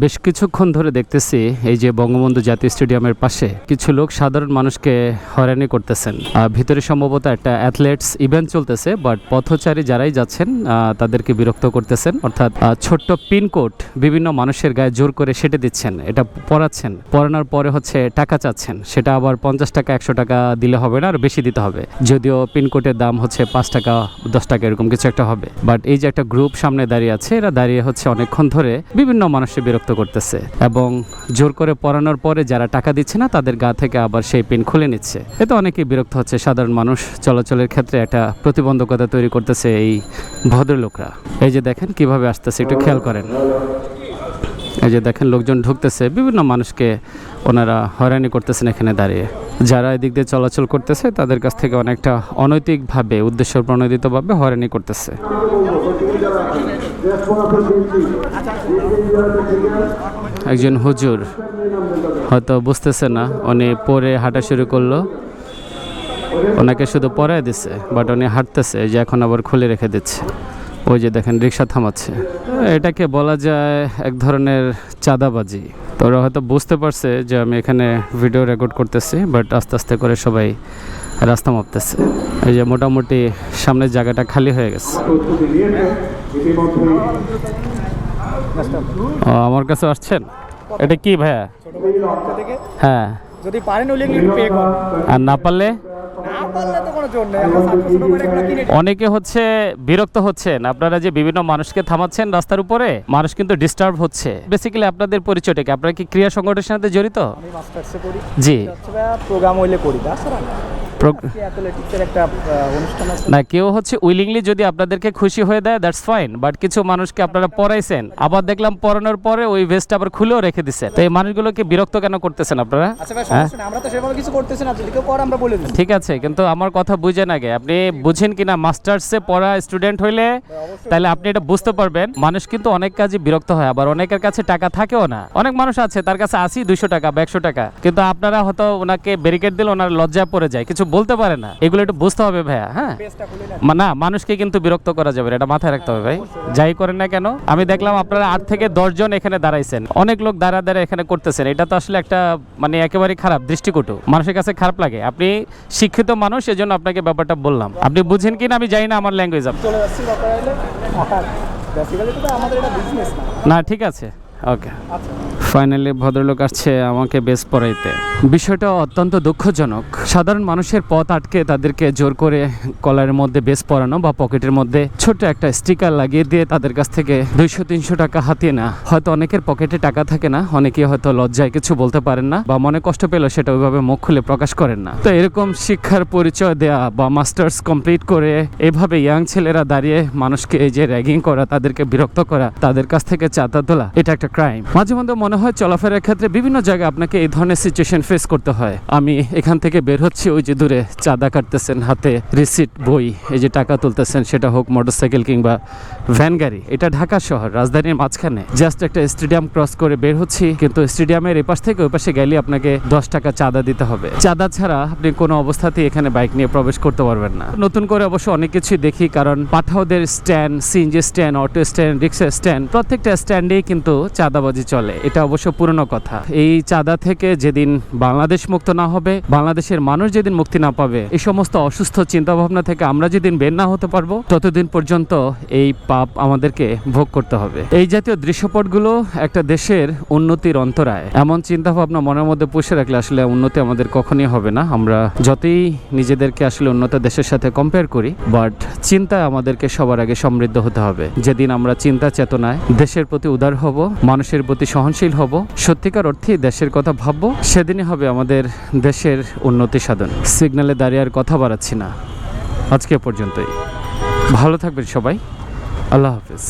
বেশ কিছুক্ষণ ধরে দেখতেছি এই যে বঙ্গবন্ধু জাতীয় স্টেডিয়ামের পাশে কিছু লোক সাধারণ মানুষকে হয়রানি করতেছেন। ভিতরে সম্ভবত একটা অ্যাথলেটস ইভেন্ট চলতেছে, বাট পথচারী যারাই যাচ্ছেন তাদেরকে বিরক্ত করতেছেন। অর্থাৎ ছোট্ট পিনকোড বিভিন্ন মানুষের গায়ে জোর করে সেটে দিচ্ছেন। এটা পড়াচ্ছেন পড়ানোর পরে হচ্ছে টাকা চাচ্ছেন। সেটা আবার পঞ্চাশ টাকা, একশো টাকা দিলে হবে না, আর বেশি দিতে হবে। যদিও পিনকোডের দাম হচ্ছে পাঁচ টাকা, দশ টাকা, এরকম কিছু একটা হবে। বাট এই যে একটা গ্রুপ সামনে দাঁড়িয়ে আছে, এরা দাঁড়িয়ে হচ্ছে অনেকক্ষণ ধরে বিভিন্ন মানুষের বিরক্ত করতেছে এবং জোর করে পড়ানোর পরে যারা টাকা দিচ্ছে না, তাদের গা থেকে আবার সেই পিন খুলে নিচ্ছে। এতে অনেকেই বিরক্ত হচ্ছে। সাধারণ মানুষ চলাচলের ক্ষেত্রে একটা প্রতিবন্ধকতা তৈরি করতেছে এই ভদ্রলোকরা। এই যে দেখেন কীভাবে আসতেছে, একটু খেয়াল করেন। এই যে দেখেন লোকজন ঢুকতেছে, বিভিন্ন মানুষকে ওনারা হয়রানি করতেছেন এখানে দাঁড়িয়ে। যারা এদিক দিয়ে চলাচল করতেছে, তাদের কাছ থেকে অনেকটা অনৈতিকভাবে উদ্দেশ্য প্রণোদিতভাবে হয়রানি করতেছে। একজন হুজুর হয়তো বুঝতেছে না, উনি পরে হাঁটা শুরু করল। ওনাকে শুধু পরায় দিছে বাট উনি হাঁটতেছে যে এখন আবার খুলে রেখে দিচ্ছে। ওই যে দেখেন, রিক্সা থামাচ্ছে। এটাকে বলা যায় এক ধরনের চাঁদাবাজি। তো ওরা হয়তো বুঝতে পারছে যে আমি এখানে ভিডিও রেকর্ড করতেছি বাট আস্তে আস্তে করে সবাই রাস্তা মাপতেছে। এই যে মোটামুটি সামনের জায়গাটা খালি হয়ে গেছে। ও, আমার কাছে আসছেন? এটা কি ভাইয়া? হ্যাঁ। যদি পারেন পে করুন। আর না পারলে? অনেকে হচ্ছে বিরক্ত হচ্ছেন। আপনারা যে বিভিন্ন মানুষকে থামাচ্ছেন রাস্তার উপরে মানুষ কিন্তু ডিস্টার্ব হচ্ছে। বেসিক্যালি আপনাদের পরিচয়টা কি? আপনারা কি ক্রিয়া সংগঠনের সাথে জড়িত? জি। প্রোগ্রাম হইলে করি। না কেউ হচ্ছে উইলিংলি যদি আপনাদেরকে খুশি হয়ে দেয় দ্যাটস ফাইন বাট কিছু মানুষকে আপনারা পড়াইছেন আবার দেখলাম পড়ানোর পরে ওই ভেস্টটা আবার খুলেও রেখে দিচ্ছেন তো এই মানুষগুলোকে বিরক্ত কেন করতেছেন আপনারা? আচ্ছা হ্যাঁ? ঠিক আছে কিন্তু আমার কথা বুঝেন আগে। আপনি বুঝেন কিনা মাস্টার্সে পড়া স্টুডেন্ট হইলে তাহলে আপনি এটা বুঝতে পারবেন। মানুষ কিন্তু অনেক কাজে বিরক্ত হয় আবার অনেকের কাছে টাকা থাকেও না। অনেক মানুষ আছে তার কাছে আসি দুইশো টাকা বা একশো টাকা। কিন্তু আপনারা হয়তো ওনাকে ব্যারিকেড দিলে ওনার লজ্জা পড়ে যায়। কিছু বলতে পারে না। এগুলো একটু বুঝতে হবে ভাইয়া হ্যাঁ? না মানুষকে কিন্তু বিরক্ত করা যাবে এটা মাথায় রাখতে হবে ভাই। যাই করেন না কেন আমি দেখলাম আপনারা আট থেকে দশ জন এখানে দাঁড়াইছেন। অনেক লোক দাঁড়া দাঁড়া এখানে করতেছেন। এটা তো আসলে একটা মানে একেবারে খারাপ দৃষ্টিকটু। মানুষের কাছে খারাপ লাগে। আপনি শিক্ষিত মানুষ এজন্য আপনাকে ব্যাপারটা বললাম। আপনি বুঝেন কিনা আমি জানি না আমার ল্যাঙ্গুয়েজ চলে যাচ্ছি দরকার হলে বেসিক্যালি তো আমাদের এটা বিজনেস না। না ঠিক আছে। ওকে ফাইনালি ভদ্রলোক আসছে আমাকে বেশ পড়াইতে। বিষয়টা অত্যন্ত দুঃখজনক। সাধারণ মানুষের পথ আটকে তাদেরকে জোর করে কলারের মধ্যে বেশ পরানো বা পকেটের মধ্যে ছোট একটা স্টিকার লাগিয়ে দিয়ে তাদের কাছ থেকে দুইশো তিনশো টাকা হাতিয়ে না হয়তো অনেকের পকেটে টাকা থাকে না, অনেকে হয়তো লজ্জায় কিছু বলতে পারেন না বা মনে কষ্ট পেলেও সেটা ওইভাবে মুখ খুলে প্রকাশ করেন না। তো এরকম শিক্ষার পরিচয় দেয়া বা মাস্টার্স কমপ্লিট করে এভাবে ইয়াং ছেলেরা দাঁড়িয়ে মানুষকে এই যে র্যাগিং করা, তাদেরকে বিরক্ত করা, তাদের কাছ থেকে চাঁদা তোলা, এটা একটা ক্রাইম মাঝে মধ্যে মনে হয় চলাফেরার ক্ষেত্রে বিভিন্ন জায়গায় আপনাকে এই ধরনের সিচুয়েশন ফেস করতে হয়। আমি এখান থেকে বের হচ্ছি, ওই যে দূরে চাঁদা কাটতেছেন, হাতে রিসিট বই, এই যে টাকা তুলতেছেন, সেটা হোক মোটরসাইকেল কিংবা ভ্যান গাড়ি। এটা ঢাকা শহর, রাজধানীর মাঝখানে। জাস্ট একটা স্টেডিয়াম ক্রস করে বের হচ্ছি, কিন্তু স্টেডিয়ামের এপাশ থেকে ওই পাশে গেলে আপনাকে দশ টাকা চাঁদা দিতে হবে। চাঁদা ছাড়া আপনি কোনো অবস্থাতেই এখানে বাইক নিয়ে প্রবেশ করতে পারবেন না। নতুন করে অবশ্য অনেক কিছুই দেখি, কারণ পাঠাওদের stand CNG stand auto stand রিক্সা স্ট্যান্ড প্রত্যেকটা স্ট্যান্ডেই কিন্তু চাঁদাবাজি চলে, এটা অবশ্য পুরনো কথা। এই চাঁদা থেকে যেদিন বাংলাদেশ মুক্ত না হবে, বাংলাদেশের মানুষ যেদিন মুক্তি না পাবে, এই সমস্ত অসুস্থ চিন্তা ভাবনা থেকে আমরা যেদিন বের না হতে পারব, ততদিন পর্যন্ত এই পাপ আমাদেরকে ভোগ করতে হবে। এই জাতীয় দৃশ্যপটগুলো একটা দেশের উন্নতির অন্তরায়। এমন চিন্তা ভাবনা মনের মধ্যে পুষে রাখলে আসলে উন্নতি আমাদের কখনই হবে না। আমরা যতই নিজেদেরকে আসলে উন্নত দেশের সাথে কম্পেয়ার করি বাট চিন্তায় আমাদেরকে সবার আগে সমৃদ্ধ হতে হবে। যেদিন আমরা চিন্তা চেতনায় দেশের প্রতি উদার হব মানুষের প্রতি সহনশীল হব। সত্যিকার অর্থে দেশের কথা ভাববো, সেদিনই হবে আমাদের দেশের উন্নতি সাধন। সিগনালে দাঁড়িয়ে আর কথা বাড়াচ্ছি না। আজকে পর্যন্তই। ভালো থাকবেন সবাই। আল্লাহ হাফিজ।